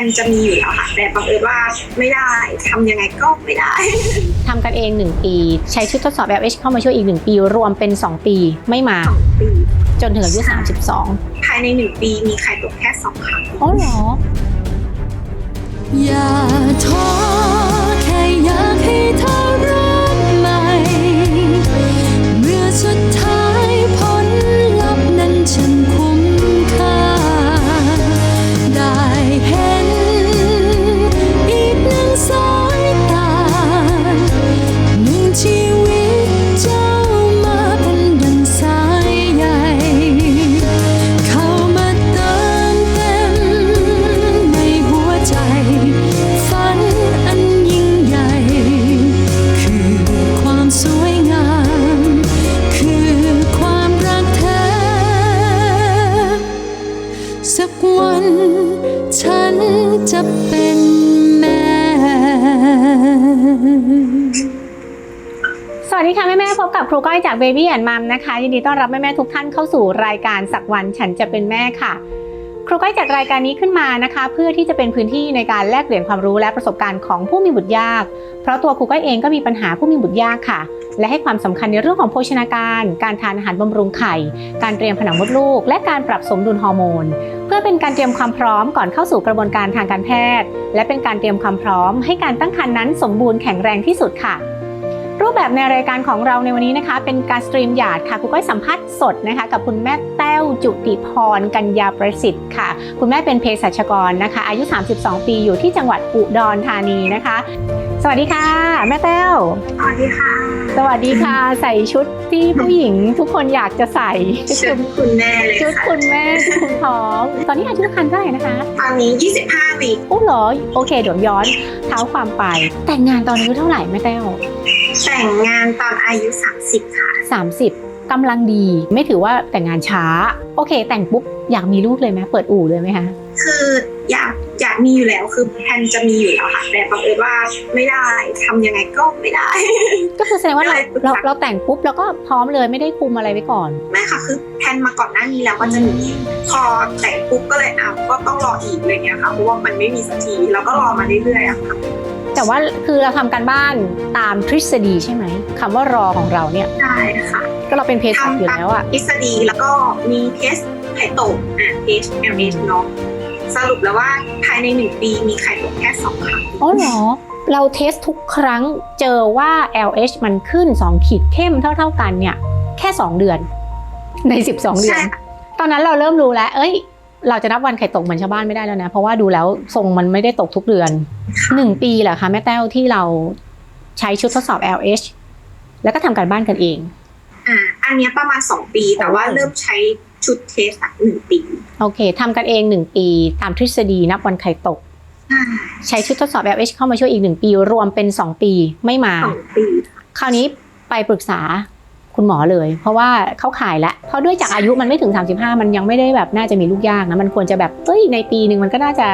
นจะมีอยู่แล้วค่ะแต่บังเอิญว่าไม่ได้ทำยังไงก็ไม่ได้ ทำกันเอง 1 ปี ใช้ชุดทดสอบ LH เข้ามาช่วยอีก 1 ปี รวมเป็น 2 ปีไม่มาสองปี จนถึงอายุ32ภายในหนึ่งปีมีไข่ตกแค่สองครั้ง อ๋อเหรอ อย่าท้อแค่อยากให้เธอเริ่ม Baby and Mom นะคะยินดีต้อนรับแม่แม่ๆทุกท่านเข้าสู่รายการสักวันฉันจะเป็นแม่ค่ะ ครูก้อยจัดรายการนี้ขึ้นมานะคะ เพื่อที่จะเป็นพื้นที่ในการแลกเปลี่ยนความรู้และประสบการณ์ของผู้มีบุตรยาก เพราะตัวครูก้อยเองก็มีปัญหาผู้มีบุตรยากค่ะ และให้ความสำคัญในเรื่องของโภชนาการ การทานอาหารบำรุงไข่ การเตรียมผนังมดลูก และการปรับสมดุลฮอร์โมนเพื่อเป็นการเตรียมความพร้อมก่อนเข้าสู่กระบวนการทางการแพทย์ และเป็นการเตรียมความพร้อม ให้การตั้งครรภ์นั้นสมบูรณ์แข็งแรงที่สุดค่ะ รูปแบบในรายการของเราในวันนี้นะคะ เป็นการสตรีมหยาดค่ะคุณก้อยสัมภาษณ์สดนะคะ กับคุณแม่แต้วจุติพรกัญญาประสิทธิ์ค่ะ คุณแม่เป็นเภสัชกรนะคะ อายุ 32 ปีอยู่ที่จังหวัดอุดรธานีนะคะ สวัสดีค่ะ แม่แต้วสวัสดีค่ะ สวัสดีค่ะ ใส่ชุดที่ผู้หญิงทุกคนอยากจะใส่ชุดคุณแม่เลยชุดค่ะคุณแม่ชุดคุณท้อง ตอนนี้อายุคันเท่าไหร่นะคะ ตอนนี้ 25วีคโอ้เหรอโอเคเดี๋ยวย้อนเท้าความไป แต่งงานตอนอายุเท่าไหร่แม่แต้ว แต่งงานตอนอายุ 30 ค่ะ 30กำลังดีไม่ถือว่าแต่งงานช้า โอเค แต่งปุ๊บอยากมีลูกเลยไหมเปิดอู่เลยไหมคะ คืออยากอยากมีอยู่แล้วคือแพนจะมีอยู่แล้วค่ะแต่บังเอิญว่าไม่ได้ทำยังไงก็ไม่ได้ ก็คือแสดงว่าเราได้ปรึกษาเราเราแต่งปุ๊บแล้วก็พร้อมเลยไม่ได้คุมอะไรไว้ก่อนไม่ค่ะคือแพนมาก่อนหน้านี้แล้วว่าจะมีพอแต่งปุ๊บก็เลยอ้าวก็ต้องรออีกอะไรเงี้ยค่ะเพราะว่ามันไม่มีสักทีแล้วก็รอมาเรื่อยๆอะค่ะ แต่ว่าคือเราทำการบ้านตามทฤษฎีใช่ไหมคำว่ารอของเราเนี่ยใช่ค่ะก็เราเป็นเภสัชอยู่แล้วอะทฤษฎีแล้วก็มีเทสไข่ตกอ่าเทส LH เนาะสรุปแล้วว่าภายในหนึ่งปีมีไข่ตกแค่สองครั้งอ๋อเหรอเราเทสทุกครั้งเจอว่า LH มันขึ้น 2 ขีดเข้มเท่า ๆกันเนี่ย แค่ 2 เดือน ใน 12 เดือนใช่ค่ะตอนนั้นเราเริ่มรู้แล้ว เอ้ย เราจะนับวันไข่ตกเหมือนชาวบ้านไม่ได้แล้วนะ เพราะว่าดูแล้วทรงมันไม่ได้ตกทุกเดือน1ปีแหละคะแม่แต้วที่เราใช้ชุดทดสอบ LH แล้วก็ทำการบ้านกันเองอ่าอันเนี้ยประมาณ2ปีแต่ว่าโอ้เริ่มใช้ชุดเทสอะหนึ่งปี โอเคทำกันเอง1ปี ตามทฤษฎีนับวันไข่ตกอ่าใช้ชุดทดสอบ LH เข้ามาช่วยอีก1ปี รวมเป็น2ปีไม่มาสองปี คราวนี้ไปปรึกษา คุณหมอเลย เพราะว่าเขาขายแล้วเพราะด้วยจากอายุมันไม่ถึง 35 มันยังไม่ได้แบบน่าจะมีลูกยากนะมันควรจะแบบเอ้ยในปีหนึ่งมันก็น่าจะ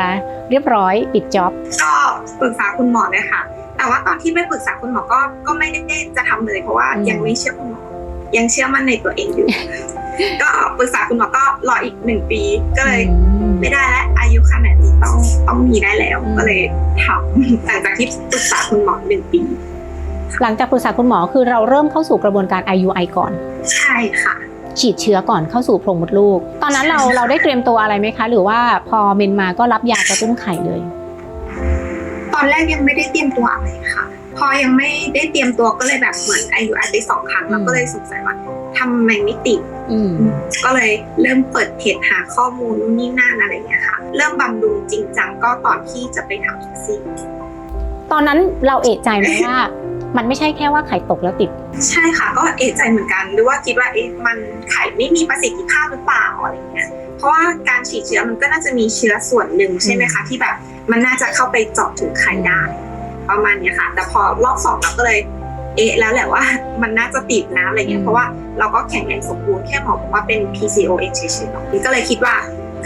เรียบร้อยปิดจ็อบก็ปรึกษาคุณหมอเลยค่ะ แต่ว่าตอนที่ไปปรึกษาคุณหมอก็ก็ไม่ได้จะทำเลย เพราะว่าอืมยังไม่เชื่อคุณหมอยังเชื่อมั่นในตัวเองอยู่ ก็ปรึกษาคุณหมอก็รออีกหนึ่งปีก็เลยไม่ได้แล้วอายุขนาดนี้ต้องต้องมีได้แล้วอืมก็เลยทำหลังจากที่ปรึกษาคุณหมอหนึ่งปี หลังจากปรึกษาคุณหมอคือเราเริ่มเข้าสู่กระบวนการ IUI ก่อน ใช่ค่ะฉีดเชื้อก่อนเข้าสู่โพรงมดลูก ตอนนั้นเราเราได้เตรียมตัวอะไรไหมคะ หรือว่าพอเมนมาก็รับยากระตุ้นไข่เลย ตอนแรกยังไม่ได้เตรียมตัวอะไรค่ะ พอยังไม่ได้เตรียมตัวก็เลยแบบเหมือนอายุอาไปสองครั้งแล้วก็เลยสงสัยว่าทำไมไม่ติดอืมก็เลยเริ่มเปิดเพจหาข้อมูลนู่นนี่นั่นอะไรอย่างเงี้ยค่ะ เริ่มบำรุงจริงจังก็ตอนที่จะไปทำทักซี่ตอนนั้นเราเอะใจไหมว่า มันไม่ใช่แค่ว่าไข่ตกแล้วติด ใช่ค่ะก็เอะใจเหมือนกันหรือว่าคิดว่าเอ๊ะมันไข่ไม่มีประสิทธิภาพหรือเปล่าอะไรเงี้ยเพราะว่าการฉีดเชื้อมันก็น่าจะมีเชื้อส่วนหนึ่งใช่ไหมคะที่แบบ มันน่าจะเข้าไปเจาะถึงไข่ได้ประมาณเนี้ยค่ะ แต่พอรอบสองเราก็เลยเอะแล้วแหละว่ามันน่าจะติดนะอะไรเงี้อืยมเพราะว่าเราก็แข็งแรงสมบูรณ์แค่หมอบอกว่าเป็น PCOS เฉยๆเนาะก็เลยคิดว่า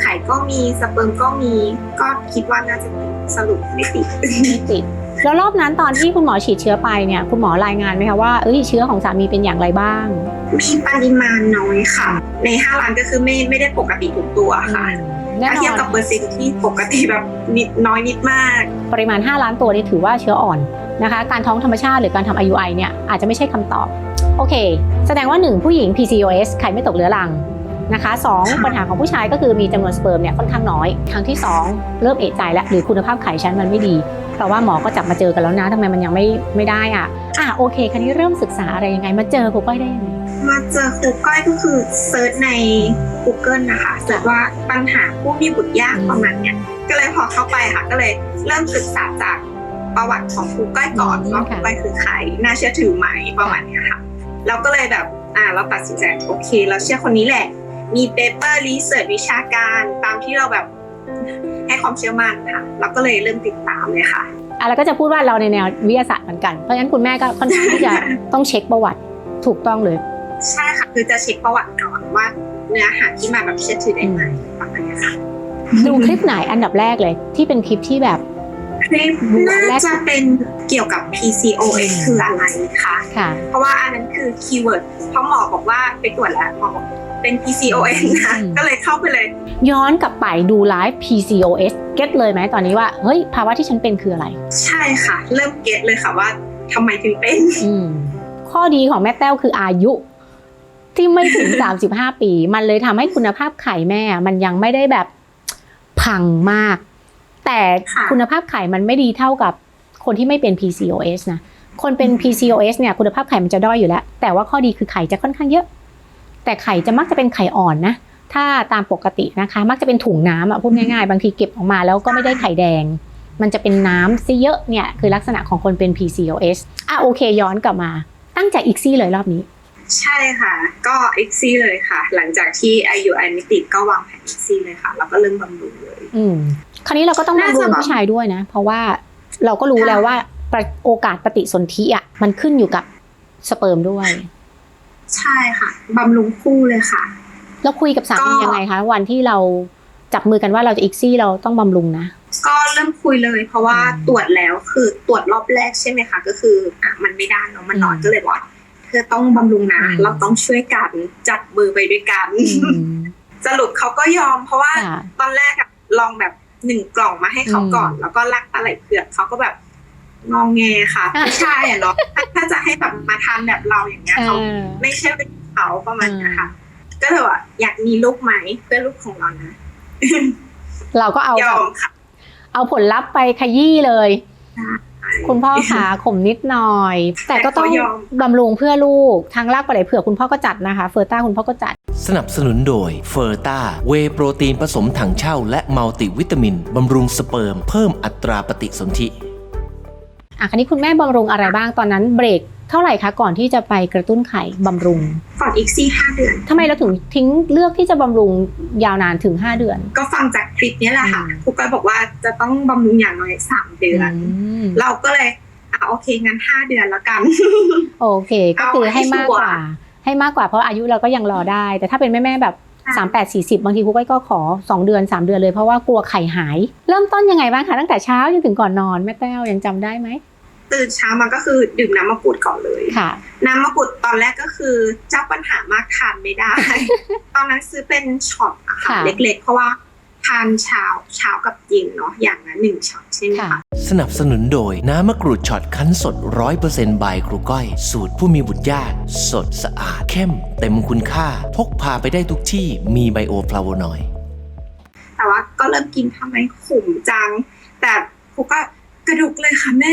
ไข่ก็มีสเปิร์มก็มีก็คิดว่าน่าจะติดสรุปไม่ติดไม่ติด แล้วรอบนั้นตอนที่คุณหมอฉีดเชื้อไปเนี่ยคุณหมอรายงานไหมคะว่าเอ้ยเชื้อของสามีเป็นอย่างไรบ้าง มีปริมาณน้อยค่ะ ใน5ล้านก็คือไม่ไม่ได้ปกติทุกตัวค่ะอืแน่นอนถ้าเทียบกับเปอร์เซ็นต์ที่ปกติแบบนิดน้อยนิดมาก ปริมาณ 5 ล้านตัวนี่ถือว่าเชื้ออ่อนนะคะ การท้องธรรมชาติหรือการทำ IUI เนี่ยอาจจะไม่ใช่คำตอบ โอเค แสดงว่า 1 ผู้หญิง PCOS ไข่ไม่ตกเรื้อรัง นะคะ2ปัญหาของผู้ชายก็คือมีจำนวนสเปิร์มเนี่ยค่อนข้างน้อยครั้งที่ 2 เริ่มเอะใจแล้วหรือคุณภาพไข่ฉันมันไม่ดี เพราะว่าหมอก็จับมาเจอกันแล้วนะทำไมมันยังไม่ไม่ได้อะอะโอเคคราวนี้เริ่มศึกษาอะไรยังไงมาเจอครูก้อยได้ยังไงมาเจอครูก้อยก็คือเซิร์ชใน Google นะคะเสิร์ชว่าปัญหาผู้มีบุตรยากอืมประมาณเนี้ยก็เลยพอเข้าไปค่ะก็เลยเริ่มศึกษาจากประวัติของครูก้อยก่อนอืมว่าครูค่ะก้อยคือใครน่าเชื่อถือไหมประมาณเนี้ยค่ะเราก็เลยแบบอ่าเราตัดสินใจโอเค เราเชื่อคนนี้แหละ มีเปเปอร์รีเสิร์ชวิชาการตามที่เราแบบให้ความเชื่อมั่นค่ะเราก็เลยเริ่มติดตามเลยค่ะอะแล้วก็จะพูดว่าเราในแนววิทยาศาสตร์เหมือนกัน เพราะฉะนั้นคุณแม่ก็ค่อนข้างที่จะต้องเช็คประวัติถูกต้องเลย ใช่ค่ะคือจะเช็คประวัติก่อนว่าเนื้อหาที่มาแบบเชื่อถือได้ไหมประมาณเนี้ยค่ะดูคลิปไหนอันดับแรกเลย ที่เป็นคลิปที่แบบคลิปน่าจะเป็นเกี่ยวกับ PCOS คืออะไรคะค่ะเพราะว่าอันนั้นคือคีย์เวิร์ดเพราะหมอบอกว่าไปตรวจแล้วหมอบอก เป็น PCOS นะอืมก็เลยเข้าไปเลย ย้อนกลับไปดูไลฟ์ PCOS เก็ตเลยไหมตอนนี้ว่า เฮ้ย ภาวะที่ฉันเป็นคืออะไร ใช่ค่ะ เริ่มเก็ตเลยค่ะว่าทำไมถึงเป็นอืมข้อดีของแม่แต้วคืออายุที่ไม่ถึง 35 ปี มันเลยทำให้คุณภาพไข่แม่ มันยังไม่ได้แบบพังมาก แต่ค่ะคุณภาพไข่มันไม่ดีเท่ากับคนที่ไม่เป็น PCOS นะ คนเป็น PCOS เนี่ยคุณภาพไข่มันจะด้อยอยู่แล้ว แต่ว่าข้อดีคือไข่จะค่อนข้างเยอะ แต่ไข่จะมักจะเป็นไข่อ่อนนะ ถ้าตามปกตินะคะ มักจะเป็นถุงน้ำอะพูดง่ายๆ บางทีเก็บออกมาแล้วก็ไม่ได้ไข่แดง มันจะเป็นน้ำซะเยอะเนี่ยคือลักษณะของคนเป็น PCOS อะโอเคย้อนกลับมา ตั้งใจอีกซี่เลยรอบนี้ ใช่ค่ะ ก็ x ซี่เลยค่ะ หลังจากที่ IUI ไม่ติดก็วางแผน x ซี่เลยค่ะ แล้วก็เริ่มบำรุงเลย อืมคราวนี้เราก็ต้องน่าบำรุจะงแบบผู้ชายด้วยนะ เพราะว่าเราก็รู้ค่ะแล้วว่าประโอกาสปฏิสนธิอะมันขึ้นอยู่กับสเปิร์มด้วย ใช่ค่ะบำรุงคู่เลยค่ะ แล้วคุยกับสามีก็ยังไงคะวันที่เราจับมือกันว่าเราจะอีกซี่เราต้องบำรุงนะ ก็เริ่มคุยเลยเพราะว่าอืมตรวจแล้วคือตรวจรอบแรกใช่ไหมคะก็คืออะมันไม่ได้เนาะมันน้อยอืมก็เลยบอกว่าเธอต้องบำรุงนะอืมเราต้องช่วยกันจับมือไปด้วยกันอืมสรุปเขาก็ยอม เพราะว่าค่ะตอนแรกอะลองแบบหนึ่งกล่องมาให้เขาก่อนอืมแล้วก็ลักอะไรเผือกเขาก็แบบ งองแงค่ะอะผู้ชายอะเนาะถ้าถ้าจะให้แบบมาทานแบบเราอย่างเงี้ยเอเขาอไม่ใช่เป็นเขาประมาณเนี้ยค่ะ ก็เลยว่าอยากมีลูกไหมเพื่อลูกของเรานะเราก็เอายแบอบมค่ะเอาผลลัพธ์ไปขยี้เลย คุณพ่อขาข่มนิดหน่อย แต่ก็ต้องแต่เขายอมบำรุงเพื่อลูกทางลากปลาไหลเผือกคุณพ่อก็จัดนะคะ เฟอร์ต้าคุณพ่อก็จัด สนับสนุนโดยเฟอร์ตาเวโปรตีนผสมถังเช่า และมัลติวิตามินบำรุงสเปิร์มเพิ่มอัตราปฏิสนธิ อะคราวนี้คุณแม่บำรุงอะไรบ้างตอนนั้นเบรกเท่าไหร่คะก่อนที่จะไปกระตุ้นไข่บำรุง ก่อนอีกซี่ห้าเดือนทำไมเราถึงทิ้งเลือกที่จะบำรุงยาวนานถึง 5 เดือน ก็ฟังจากคลิปนี้แหละค่ะอืมครูก้อยบอกว่าจะต้องบำรุงอย่างน้อยสามเดือนมเราก็เลยอะโอเคงั้นห้าเดือนแล้วกัน โอเค ก็คือเอาให้ให้มากกว่าชัวร์ให้มากกว่าเพราะอายุเราก็ยังรอได้ แต่ถ้าเป็นแม่ๆแบบค่ะ3 8 4 0บางทีครูก้อยก็ขอ2เดือน3เดือนเลยเพราะว่ากลัวไข่หาย เริ่มต้นยังไงบ้างคะตั้งแต่เช้าจนถึงก่อนนอนแม่แต้วยังจำได้ไหม ตื่นเช้ามาก็คือดื่มน้ำมะกรูดก่อนเลยค่ะ น้ำมะกรูดตอนแรกก็คือเจ้าปัญหามากทานไม่ได้ ตอนนั้นซื้อเป็นช็อตอะค่ะ ค่ะ เล็กๆ เพราะว่าทานเช้าเช้ากับเย็นเนาะอย่างละหนึ่งช็อตใช่ไหมค่ะ คะ สนับสนุนโดยน้ำมะกรูดช็อตคั้นสด 100%บายครูก้อย สูตรผู้มีบุตรยาก สดสะอาดเข้ม เต็มคุณค่า พกพาไปได้ทุกที่มีไบโอฟลาโวนอยด์ แต่ว่าก็เริ่มกินทำไมขมจัง แต่ครูก็ กระดกเลยค่ะแม่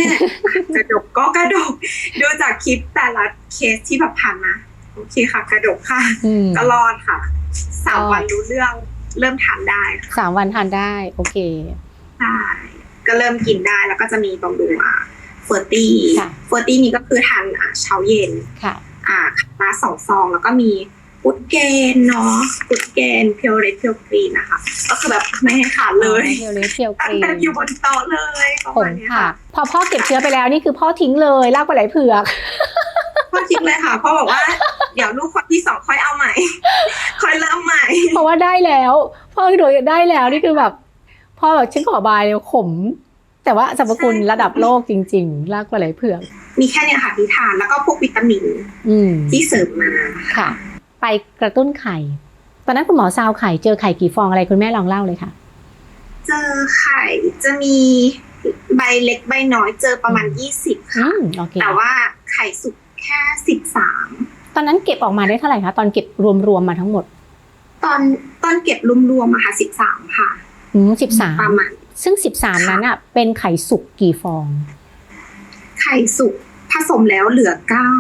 กระดกก็กระดกดูจากคลิปแต่ละเคสที่แบบผ่านมาโอเคค่ะ กระดกค่ะอืม ก็รอดค่ะสามรอดวันรู้เรื่องเริ่มทานได้ค่ะสามวันทานได้ โอเค ใช่ก็เริ่มกินได้แล้วก็จะมีบำรุงอะเฟอร์ตี้ค่ะ เฟอร์ตี้นี่ก็คือทานอะเช้าเย็น ค่ะ อ่ามาสองซองแล้วก็มี ฟุตเกนเนาะฟุตเกนเพียวเรสเพียวกรีนนะคะ ก็คือแบบไม่ให้ขาดเลยเพียวเลยเพียวกตั้งรีแต่อยู่บนโต๊ะเลยประผมมาณเนี้ยค่ะค่ะ พอพ่อเก็บเชื้อไปแล้วนี่คือพ่อทิ้งเลยลากปลาไหลเผือกพ่อคิดเลยค่ะพ่อบอกว่าเดี๋ยวลูกคนที่สองค่อยเอาใหม่ ค่อยเริ่มใหม่ เพราะว่าได้แล้วพ่อโดยได้แล้วนี่คือแบบพ่อแบบฉันขอบายเลยขม แต่ว่าสรรพคุณใช่ระดับโลกจริง ๆ ลากปลาไหลเผือกมีแค่เนี้ยค่ะที่ทานแล้วก็พวกวิตามินอืมที่เสริมมาค่ะ ไปกระตุ้นไข่ ตอนนั้นคุณหมอซาวไข่เจอไข่กี่ฟองอะไรคุณแม่ลองเล่าเลยค่ะ เจอไข่จะมีใบเล็กใบน้อยเจอประมาณยี่สิบอืค่ะมโอเคแต่ว่าไข่สุกแค่สิบสามตอนนั้นเก็บออกมาได้เท่าไหร่คะตอนเก็บรวมๆมาทั้งหมด ตอนตอนเก็บรวมๆอะค่ะสิบสามค่ะอืมสิบสามประมาณซึ่งสิบสามนั้นอะ เป็นไข่สุกกี่ฟอง ไข่สุกผสมแล้วเหลือเก้า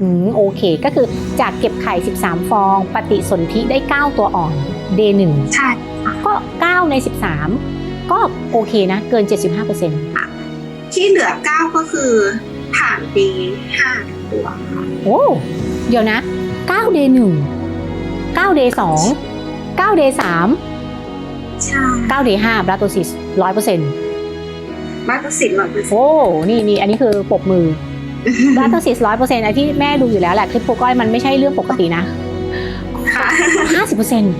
อืมโอเค ก็คือจากเก็บไข่ 13 ฟอง ปฏิสนธิได้ 9 ตัวอ่อน day หนึ่งใช่ก็ 9 ใน 13 ก็โอเคนะ เกิน 75%ที่เหลือเก้าก็คือผ่านปีห้าตัวค่ะโอ้เดี๋ยวนะ 9 day 1 9 day 2 9 day 3 ใช่9 day 5บลาโตซิส100%มาตรสินร้อยเปอร์เซ็นต์โอ้ นี่นี่อันนี้คือปรบมือ บลาโตซิส100%ไอ้ที่แม่ดูอยู่แล้วแหละคลิปโปรก้อยมันไม่ใช่เรื่องปกตินะค่ะ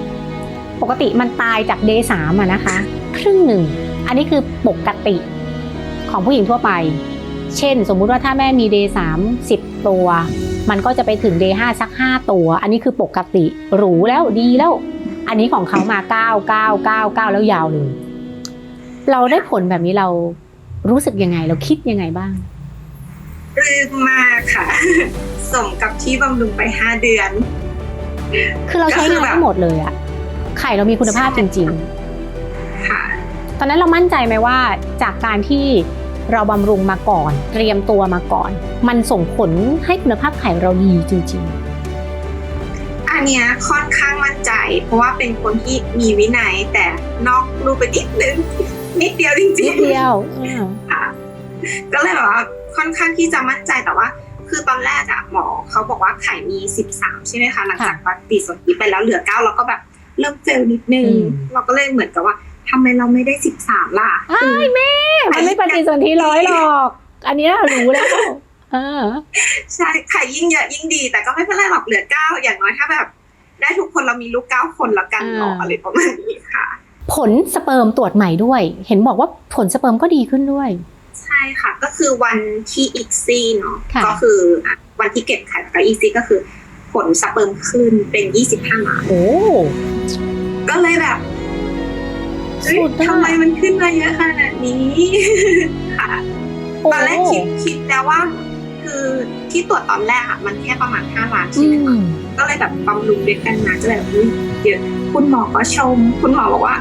50%ปกติมันตายจาก day 3อะนะคะ ครึ่งหนึ่ง อันนี้คือปกติของผู้หญิงทั่วไป เช่น สมมุติว่าถ้าแม่มี day 3 10ตัว มันก็จะไปถึง day 5สัก5ตัว อันนี้คือปกติหรูแล้วดีแล้ว อันนี้ของเขามา9 9 9 9แล้วยาวเลย เราได้ผลแบบนี้เรารู้สึกยังไง เราคิดยังไงบ้าง ปลื้มมากค่ะ สมกับที่บำรุงไปห้าเดือน คือเราใช้งานได้หมดเลยอะไข่เรามีคุณภาพจริง ๆ ค่ะ ตอนนั้นเรามั่นใจไหมว่าจากการที่เราบำรุงมาก่อน เตรียมตัวมาก่อน มันส่งผลให้คุณภาพไข่เราดีจริงอันเนี้ยค่อนข้างมั่นใจ เพราะว่าเป็นคนที่มีวินัยแต่นอกรูปไปนิดนึงนิดเดียวจๆรินิงดเดียวอ้าวๆค่ะก็เลยแบบว่า ค่อนข้างที่จะมั่นใจแต่ว่า คือตอนแรกอะหมอเขาบอกว่าไข่มี 13 ใช่ไหมคะ หลังจากปฏิสนธิไปแล้วเหลือ 9 เราก็แบบเริ่มเจอนิดนึง เราก็เลยเหมือนกับว่าทำไมเราไม่ได้ 13 ล่ะอ้ายแม่ มันไม่ปฏิสนธิร้อยหรอก อันเนี้ยรู้แล้วเออใช่ไข่ยิ่งเยอะยิ่งดี แต่ก็ไม่เป็นไรหรอกเหลือ 9 อย่างน้อยถ้าแบบ ได้ทุกคนเรามีลูก 9 คนแล้วกันเนาะอ่าอะไรประมาณนี้ค่ะ ผลสเปิร์มตรวจใหม่ด้วย เห็นบอกว่าผลสเปิร์มก็ดีขึ้นด้วย ใช่ค่ะก็คือวันที่อีกซีเนาะค่ะ ก็คืออะวันที่เก็บไข่กับอีกซีก็คือ ผลสเปิร์มขึ้นเป็น 25ล้านโอ้ ก็เลยแบบเอ้ยสุดอะ ทำไมมันขึ้นมาเยอะขนาดนี้ ค่ะ โอ้ตอนแรกคิดคิดแล้วว่า คือที่ตรวจตอนแรกอะมันแค่ประมาณ5ล้านอืใช่ไหมคะมก็เลยแบบบำรุงด้วยกันมาก็เลยแบบอุ๊ยเดี๋ยวคุณหมอก็ชม คุณหมอบอกว่า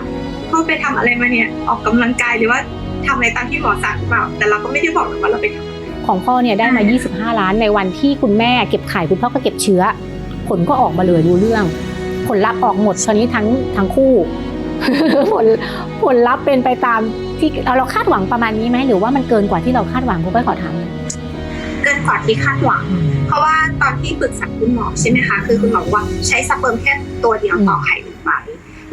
พ่อไปทำอะไรมาเนี่ยออกกำลังกายหรือว่า ทำอะไรตามที่หมอสั่งหรือเปล่า แต่เราก็ไม่ได้บอกหรอกว่าเราไปทำอะไรของพ่อเนี่ยได้มา 25 ล้านในวันที่คุณแม่เก็บไข่คุณพ่อก็เก็บเชื้อ ผลก็ออกมาเลยดูเรื่อง ผลลัพธ์ออกหมดชนิดทั้งทั้งคู่ผลผลลัพธ์เป็นไปตามที่เราเราคาดหวังประมาณนี้ไหมหรือว่ามันเกินกว่าที่เราคาดหวังคุณก้อยขอถามหน่อยเกินกว่าที่คาดหวัง เพราะว่าตอนที่ปรึกษาคุณหมอใช่ไหมคะคือคุณหมอบอกว่าใช้สเปิร์มแค่ตัวเดียวต่อไข่หนึ่งใบ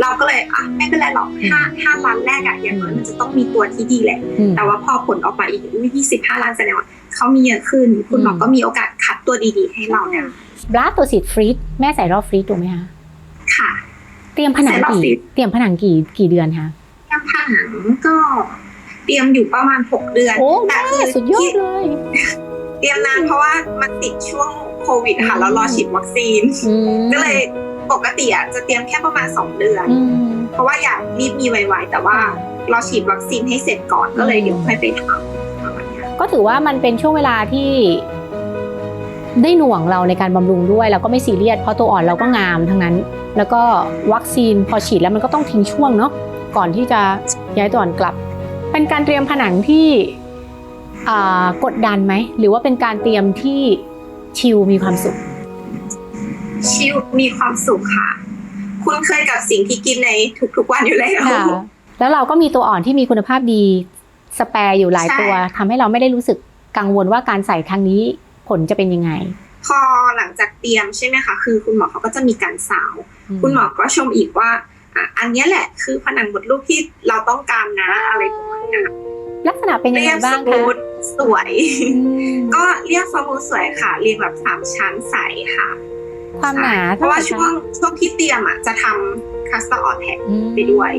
เราก็เลยอะไม่เป็นไรหรอกห้าห้าล้านแรกอะอย่างน้อยมันจะต้องมีตัวที่ดีแหละอืมแต่ว่าพอผลออกมาอีกยี่สิบห้าล้านแสดงว่าเขามีเยอะขึ้น คุณหมอก็มีโอกาสคัดตัวดีๆ ให้เราเนี่ยบลาตัวสิทฟรีดแม่ใส่รอบฟรีดถูกไหมคะค่ะ เตรียมผนังใส่รอบกี่ฟรีซเตรียมผนังกี่กี่เดือนคะยำผนังก็เตรียมอยู่ประมาณหกเดือนโอ้แต่แม่คือสุดยอดที่เลยเตรียมนานเพราะว่ามันติดช่วงโควิดค่ะแล้วรอฉีดวัคซีนอืมก็เลย ปกติอะจะเตรียมแค่ประมาณสองเดือนอืมเพราะว่าอยากรีบมีไวๆ แต่ว่ารอฉีดวัคซีนให้เสร็จก่อนก็เลยเดี๋ยวค่อยไปทำประมาณเนี้ยก็ถือว่ามันเป็นช่วงเวลาที่ได้หน่วงเราในการบำรุงด้วยแล้วก็ไม่ซีเรียสเพราะตัวอ่อนเราก็งามทั้งนั้น แล้วก็วัคซีนพอฉีดแล้วมันก็ต้องทิ้งช่วงเนาะก่อนที่จะย้ายตัวอ่อนกลับ เป็นการเตรียมผนังที่อ่ากดดันไหมหรือว่าเป็นการเตรียมที่ชิลมีความสุข ชิลมีความสุขค่ะ คุ้นเคยกับสิ่งที่กินในทุกๆวันอยู่แล้วค่ะแล้วเราก็มีตัวอ่อนที่มีคุณภาพดีสแปร์อยู่หลายใช่ตัวทำให้เราไม่ได้รู้สึกกังวลว่าการใส่ครั้งนี้ผลจะเป็นยังไง พอหลังจากเตรียมใช่ไหมคะคือคุณหมอเขาก็จะมีการสาวอืมคุณหมอก็ชมอีกว่าอะอันเนี้ยแหละคือผนังมดลูกที่เราต้องการนะอะไรประมาณเนี้ยลักษณะเป็นยังเรีไงยบสบ้างมูคะทสวยอืมก็เรียกสมูทสวยค่ะ เรียงแบบสามชั้นใสค่ะ ความหนาเพเท่าราะไหร่ว่าช่วงช่วงที่เตรียมอะจะทำคัสตาร์ดออนแท็กอืมไปด้วย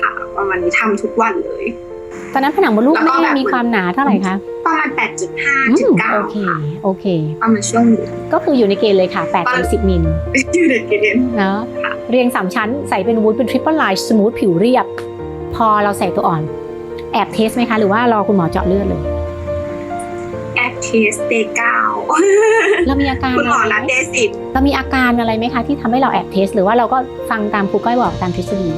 ค่ะประมาณนี้ทำทุกวันเลย ตอนนั้นผนังมดลูกแล้วก็แม่แบบมีความหนาเท่าไหร่คะประมาณณ8.5อืถึงม9โอเคค่ะโอเคประมาณช่วงนี้ก็คืออยู่ในเกณฑ์เลยค่ะ8ถึง10มิลอยู่ในเกณฑ์เนาะเรียง 3 ชั้นใส่เป็นวูดเป็นทริปเปิลไลน์สมูทผิวเรียบ พอเราใส่ตัวอ่อน แอบเทสไหมคะ หรือว่ารอคุณหมอเจาะเลือดเลยแอคเท สเดย์เก้าเรามีอาการคุณหมออะไรนัดไหมเดย์สิบเรามีอาการอะไรไหมคะที่ทำให้เราแอบเทส หรือว่าเราก็ฟังตามครูก้อยบอกตามทฤษฎี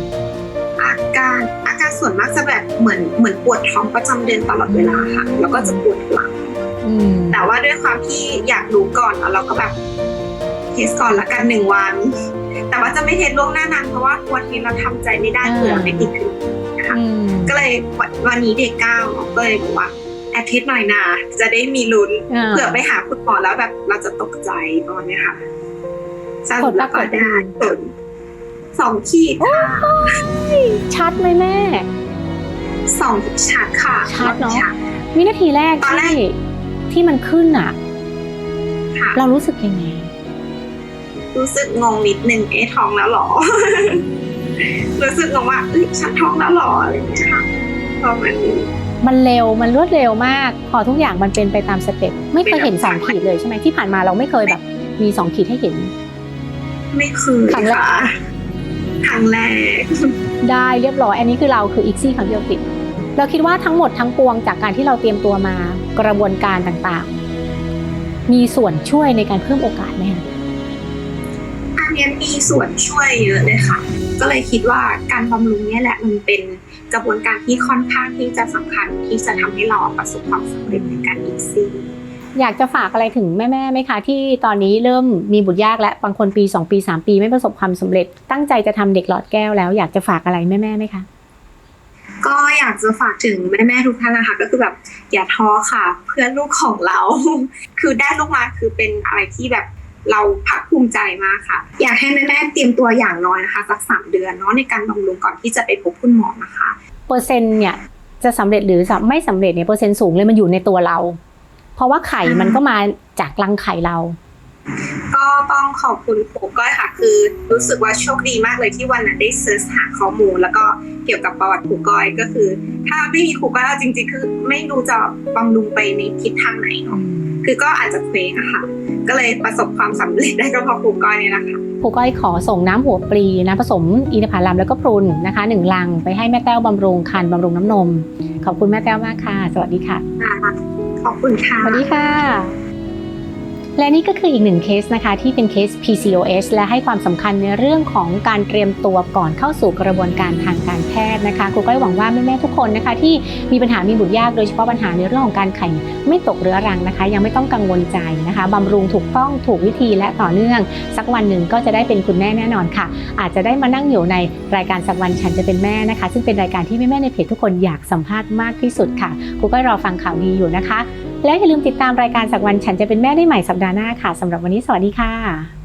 อาการอาการส่วนมากจะแบบเหมือนเหมือนปวดท้องประจำเดือนตลอดเวลาค่ะ แล้วก็จะปวดหลังอืมแต่ว่าด้วยความที่อยากรู้ก่อนแล้วเราก็แบบเทสก่อนละกันหนึ่งวัน แต่ว่าจะไม่เทสล่วงหน้านานเพราะว่ากลัวทีเราทำใจไม่ได้เผื่อไม่ติดคืออืมก็เลยวันวันนี้เด็กเก้าก็เลยบอกว่าแอดเทสหน่อยนะจะได้มีลุ้นอ่าเผื่อไปหาคุณหมอแล้วแบบเราจะตกใจตอนเนี้ยค่ะสรุปผลปแล้ราวกก็ฏเป็นได้ผลสองขีดค่ะชัดไหมแม่สองชัดค่ะ ชัดเนอะชัดวินาทีแรกตอนแรกที่ที่มันขึ้นอะค่ะ เรารู้สึกยังไง รู้สึกงงนิดนึงเอ๊ะท้องแล้วเหรอ รู้สึกงงว่าเอ้ยฉันท้องแล้วเหรออะไรอย่างเงี้ยค่ะประมาณนี้ มันเร็วมันรวดเร็วมาก พอทุกอย่างมันเป็นไปตามสเต็ปไม่เคยเห็นเป็นแบบสองขีดเลยใช่ไหมที่ผ่านมาเราไม่เคยแบบ มีสองขีดให้เห็น ไม่เคยครั้งแรกค่ะครั้งแรกได้เรียบร้อย อันนี้คือเราคืออีกซี่ครั้งเดียวติดเราคิดว่าทั้งหมดทั้งปวงจากการที่เราเตรียมตัวมากระบวนการต่างๆ มีส่วนช่วยในการเพิ่มโอกาสไหมคะอันเนี้ยมีส่วนช่วยเยอะเลยค่ะ ก็เลยคิดว่าการบำรุงเนี่ยแหละมันเป็น กระบวนการที่ค่อนข้างที่จะสำคัญที่จะทำให้เราประสบความสำเร็จในการอีกซีอยากจะฝากอะไรถึงแม่ๆไหมคะ ที่ตอนนี้เริ่มมีบุตรยากและบางคนปี 2 ปี 3 ปีไม่ประสบความสำเร็จ ตั้งใจจะทำเด็กหลอดแก้วแล้วอยากจะฝากอะไรแม่ๆไหมคะก็อยากจะฝากถึงแม่ๆทุกท่านนะคะก็คือแบบอย่าท้อค่ะ เพื่อนลูกของเรา คือได้ลูกมาคือเป็นอะไรที่แบบ เราภาคภูมิใจมากค่ะ อยากให้แม่ๆเตรียมตัวอย่างน้อยนะคะสักสามเดือนเนาะในการบำรุงก่อนที่จะไปพบคุณหมอนะคะ เปอร์เซ็นต์เนี่ยจะสำเร็จหรือจะไม่สำเร็จเนี่ยเปอร์เซ็นต์สูงเลยมันอยู่ในตัวเรา เพราะว่าไข่มันก็มาจากรังไข่เราก็ต้องขอบคุณครูก้อยค่ะ คือรู้สึกว่าโชคดีมากเลยที่วันนั้นได้เซิร์ชหาข้อมูล แล้วก็เกี่ยวกับประวัติครูก้อยก็คือ ถ้าไม่มีครูก้อยเอาจริงๆ คือไม่รู้จะบำรุงไปในทิศทางไหนเนาะ คือก็อาจจะเคว้งอะค่ะ ก็เลยประสบความสำเร็จได้ก็เพราะครูก้อยเนี่ยแหละค่ะครูก้อยขอส่งน้ำหัวปลีนะผสมอินทผลัมแล้วก็พรุนนะคะหนึ่งลังไปให้แม่แต้วบำรุงคันบำรุงน้ำนม ขอบคุณแม่แต้วมากค่ะ สวัสดีค่ะ ขอบคุณค่ะ สวัสดีค่ะ และนี่ก็คืออีกหนึ่งเคสนะคะที่เป็นเคส PCOS และให้ความสำคัญในเรื่องของการเตรียมตัวก่อนเข้าสู่กระบวนการทางการแพทย์นะคะครูก้อยหวังว่าแม่ๆทุกคนนะคะที่มีปัญหามีบุตรยากโดยเฉพาะปัญหาในเรื่องของการไข่ไม่ตกเรื้อรังนะคะ ยังไม่ต้องกังวลใจนะคะบำรุงถูกต้องถูกวิธีและต่อเนื่อง สักวันหนึ่งก็จะได้เป็นคุณแม่แน่นอนค่ะ อาจจะได้มานั่งอยู่ในรายการสักวันฉันจะเป็นแม่นะคะ ซึ่งเป็นรายการที่แม่ๆในเพจทุกคนอยากสัมภาษณ์มากที่สุดค่ะครูก้อยรอฟังข่าวดีอยู่นะคะ และอย่าลืมติดตามรายการสักวันฉันจะเป็นแม่ได้ใหม่สัปดาห์หน้าค่ะสำหรับวันนี้สวัสดีค่ะ